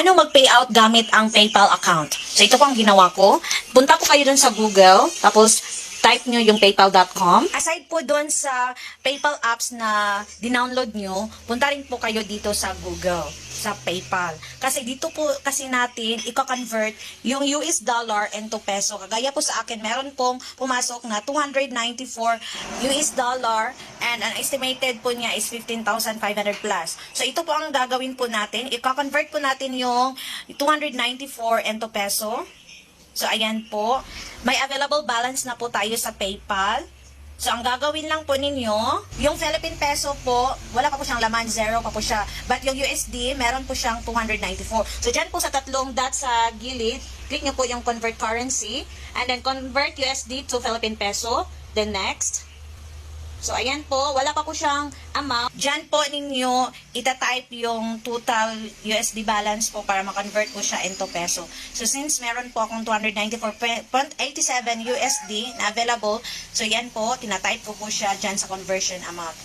paano mag-payout gamit ang PayPal account. So ito po ang ginawa ko. Punta po kayo dun sa Google, tapos type nyo yung paypal.com. Aside po dun sa PayPal apps na dinownload nyo, punta rin po kayo dito sa Google, sa PayPal. Kasi dito po kasi natin i-convert yung US dollar into peso. Kagaya po sa akin, meron pong pumasok na 294 US dollar and ang estimated po niya is 15,500 plus. So ito po ang gagawin po natin. I-convert po natin yung 294 into peso. So, ayan po. May available balance na po tayo sa PayPal. So, ang gagawin lang po ninyo, yung Philippine peso po, wala pa po siyang laman, zero pa po siya. But yung USD, meron po siyang 294. So, dyan po sa tatlong dot sa gilid, click nyo po yung convert currency, and then convert USD to Philippine peso. Then next. So, ayan po, wala pa po siyang amount. Diyan po ninyo itatype yung total USD balance po para ma-convert po siya into peso. So, since meron po akong 294.87 USD na available, so yan po, tinatype ko po siya dyan sa conversion amount.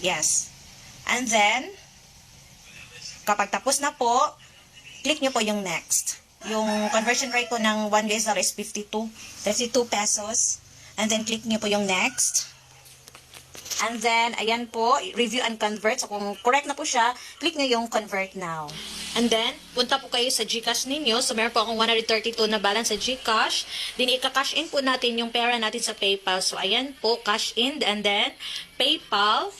Yes. And then, kapag tapos na po, click nyo po yung next. Yung conversion rate po ng 1 US dollar is 52, 52 pesos. And then, click nyo po yung next. And then, ayan po, review and convert. So, kung correct na po siya, click nyo yung convert now. And then, punta po kayo sa GCash ninyo. So, meron po akong 132 na balance sa GCash. Then, ika-cash in po natin yung pera natin sa PayPal. So, ayan po, cash in. And then, PayPal.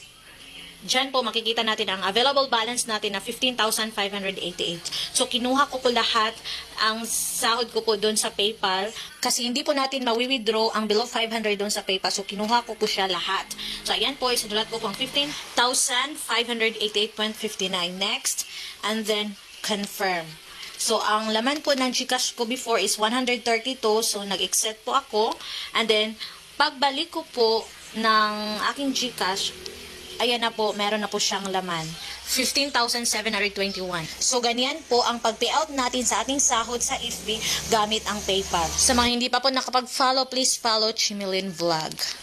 Diyan po makikita natin ang available balance natin na 15,588. So, kinuha ko po lahat ang sahod ko po doon sa PayPal kasi hindi po natin mawi-withdraw ang below 500 doon sa PayPal. So, kinuha ko po siya lahat. So, ayan po, isinulat ko po ang 15,588.59 next. And then, confirm. So, ang laman po ng Gcash ko before is 132. So, nag-accept po ako. And then, pagbalik ko po ng aking Gcash, ayan na po, meron na po siyang laman. 15,721. So, ganyan po ang pag-payout natin sa ating sahod sa FB gamit ang PayPal. Sa mga hindi pa po nakapag-follow, please follow Chimilin Vlog.